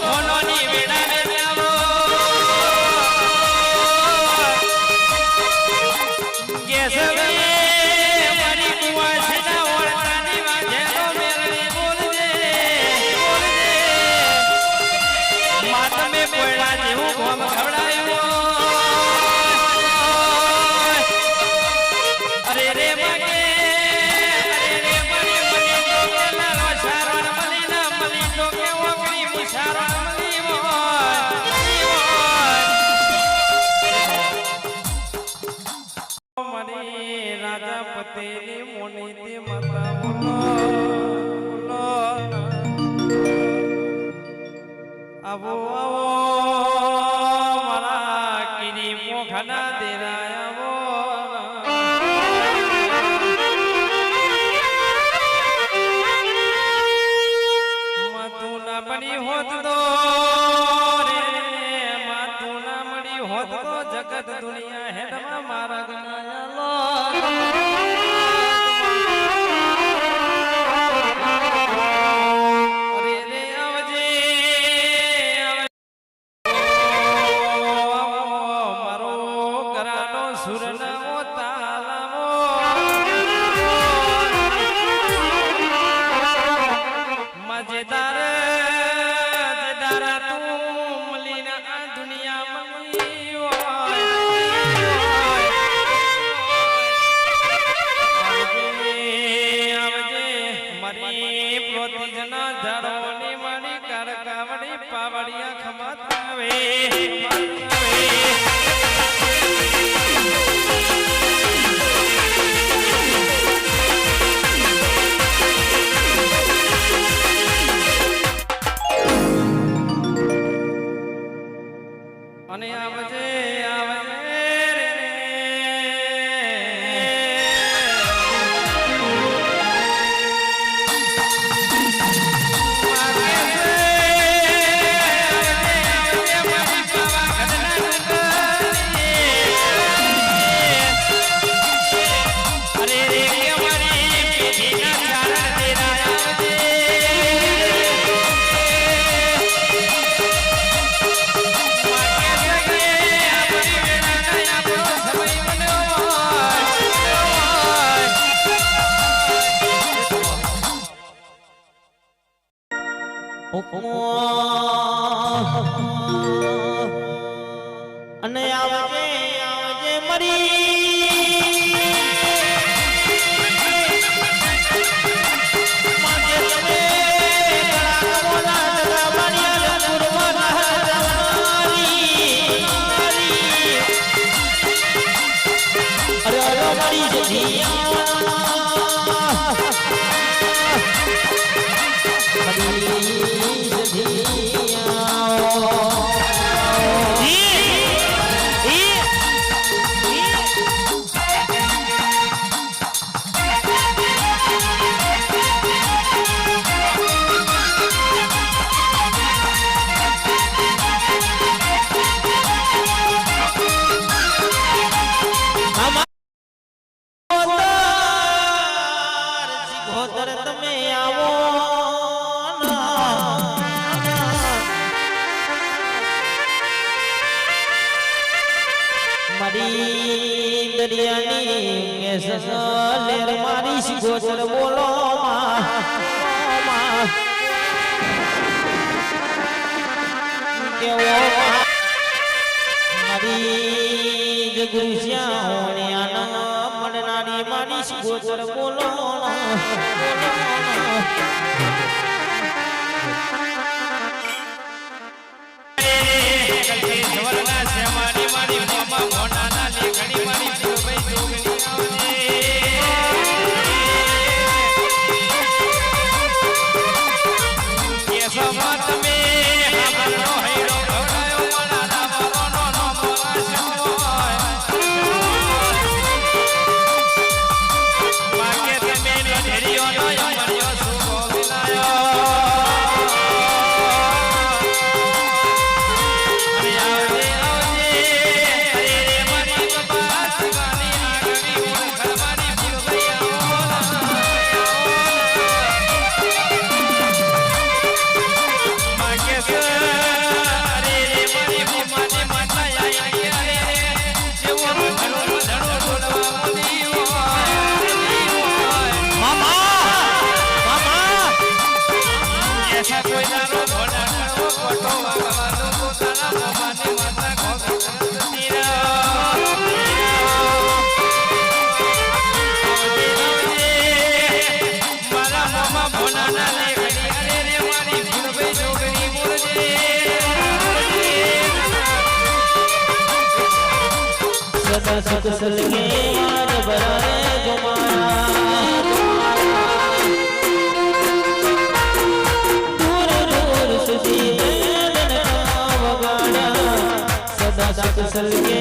no, no. Manadira धीर धीर કેવો મારી જગુશ્યા હોણ્યા પડનારી મારી ગોચર બોલો બોલો. सदा सतसल के यार बनाए तुम्हारा दूर दूर सुधी सदा सतसल के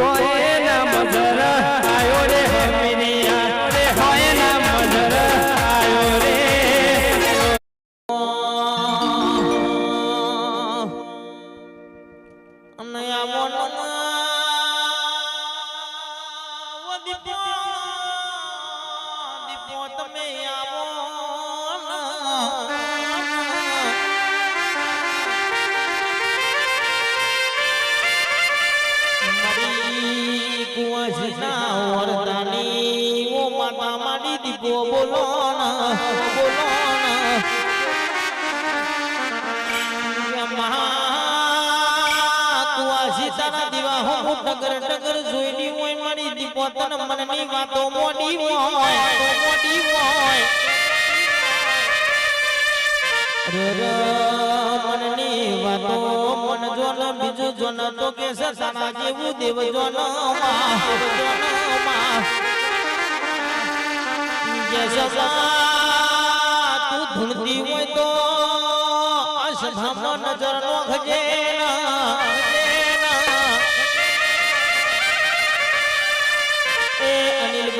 Joy. હું ડગર ડગર જોઈની હોય, મારી દીપોતન મનની વાતો મોડી હોય. મોડી હોય મનની વાતો મન જોન બીજું જોન તો કે સસાના જેવું દેવ જોન તું ધૂણતી હોય તો અસભામાં નજર નો ખજે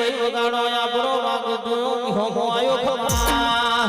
ભાઈ વગાડો આપણો વાગતો હોમો આયો ખમા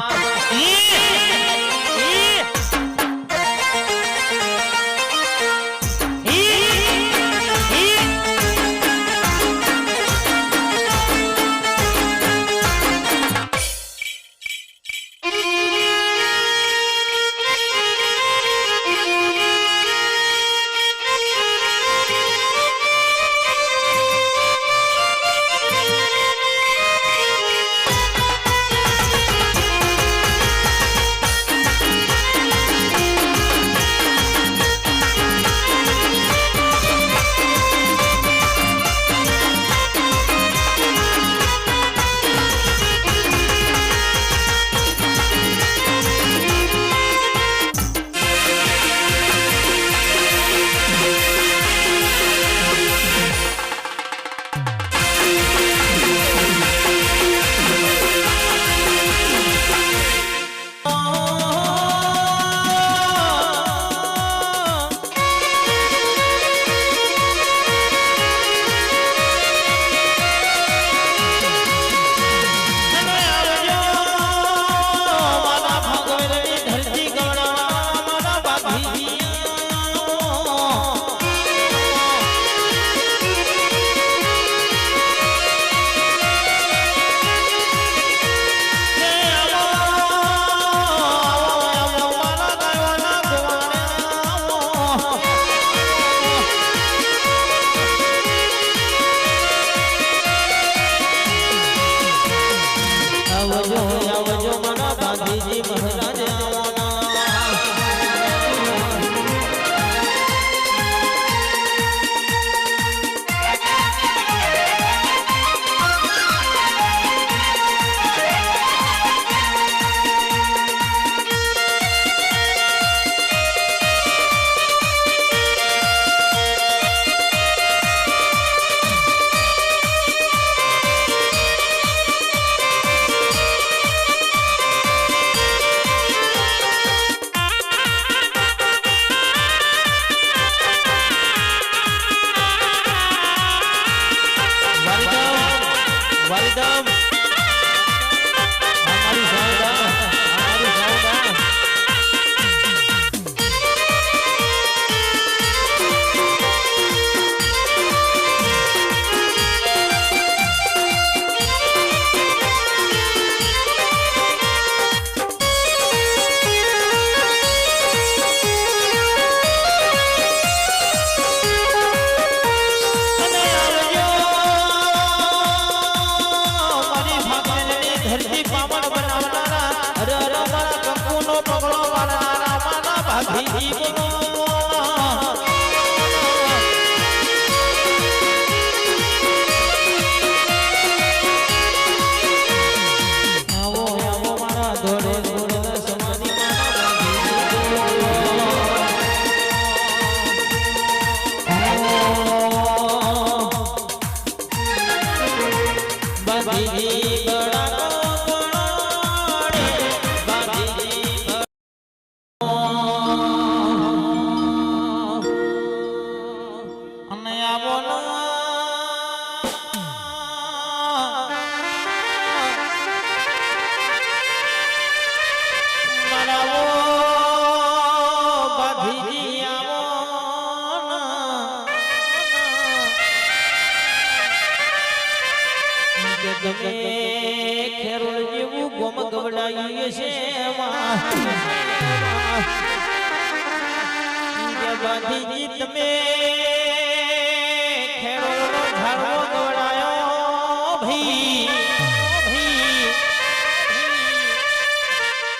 ભી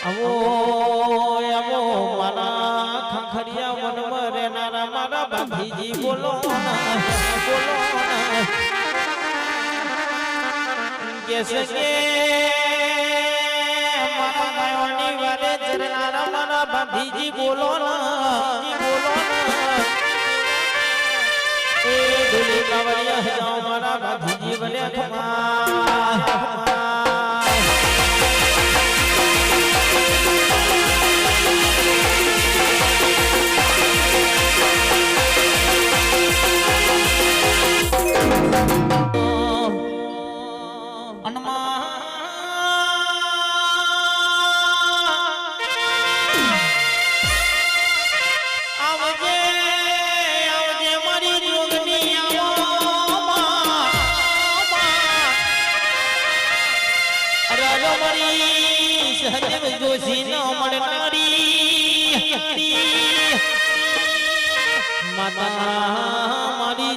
આવો આવો મારા ખખડિયા મનમાં રહેનારા મારા ભાભીજી બોલો બોલો કેસ કે મારા ગાયોની વારે જરનારા મારા ભાભીજી બોલો બોલો દુલી કાવડિયા હે જાઓ મારા બાપુજી વલ્યા ખમા. કના મારી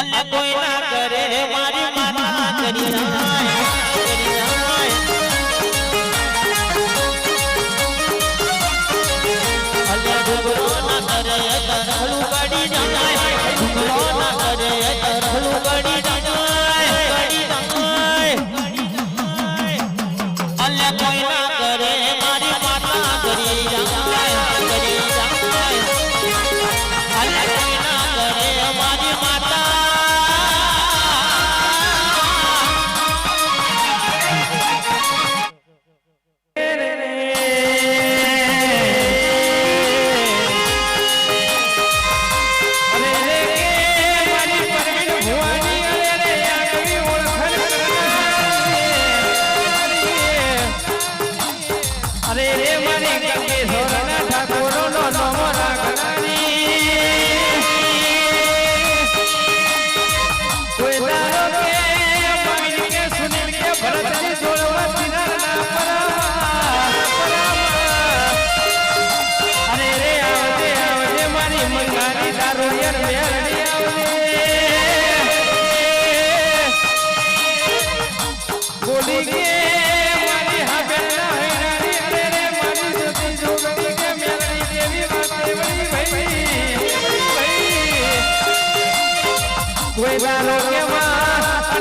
અને કોઈ ના કરે મારી માતા કરી ના કરે તરલું ગડી જાય તરલું ગડી